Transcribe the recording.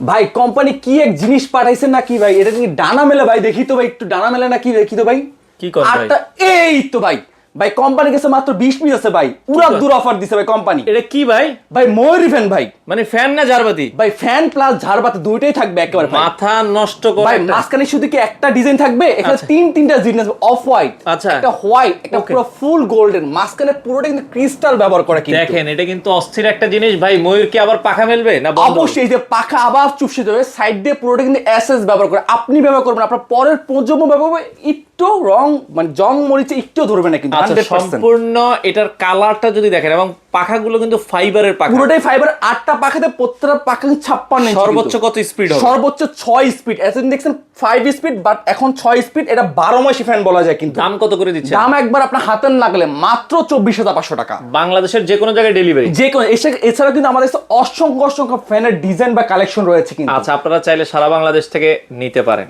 ভাই কোম্পানি কি এক জিনিস পাঠাইছে নাকি ভাই এটা কি ডানা মেলে ভাই দেখি তো ভাই একটু ডানা মেলে নাকি দেখি তো ভাই কি করে ভাই? এই তো ভাই ভাই কোম্পানি কাছে মাত্র বিশ পিস আছে ভাই। পুরা দূর অফার দিছে ভাই কোম্পানি এটা কি ভাই? ভাই ময়ূরি ফ্যান ভাই। মানে ফ্যান না জারবাতি ভাই ফ্যান প্লাস ঝাড়বাতি দুইটাই থাকবে একেবারে মাথা নষ্ট করে ভাই একটা- মাঝখানে শুধু কি একটা ডিজাইন থাকবে? এখানে আচ্ছা। তিন তিনটা ডিজাইন আছে অফ হোয়াইট আচ্ছা। একটা হোয়াইট একটা পুরো ফুল গোল্ডেন মাঝখানে পুরোটা কিন্তু ক্রিস্টাল ব্যবহার করে কিন্তু। দেখেন এটা কিন্তু অস্থির একটা জিনিস ভাই। ময়ূর কি আবার পাখা মেলবে না? অবশ্যই এই যে পাখা আবার চুপসে যাবে সাইড দিয়ে পুরোটা কিন্তু এসএস ব্যবহার করে। আপনি ব্যবহার করবেন আপনার পরের প্রজন্ম ব্যবহার করবে একটু রং মানে জং মরিচে একটু ধরবে না কিন্তু আচ্ছা 100% সম্পূর্ণ এটার কালারটা যদি দেখেন এবং পাখাগুলো কিন্তু ফাইবারের পাখা। পুরোটাই ফাইবার আটটা পাখাতে প্রত্যেকটা পাখা ছাপ্পান্ন ইঞ্চি সর্বোচ্চ কত স্পিড হবে? সর্বোচ্চ ছয় স্পিড এতদিন দেখছেন ফাইভ স্পিড বাট এখন ছয় স্পিড এটা বারো মাসি ফ্যান বলা যায় কিন্তু। দাম কত করে দিচ্ছে দাম একবার আপনার হাতের লাগলে মাত্র চব্বিশ হাজার পাঁচশো টাকা। বাংলাদেশের যে কোনো জায়গায় ডেলিভারি যে কোনো এছাড়া কিন্তু আমাদের অসংখ্য অসংখ্য ফ্যানের ডিজাইন বা কালেকশন রয়েছে কিন্তু। আচ্ছা আপনারা চাইলে সারা বাংলাদেশ থেকে নিতে পারেন।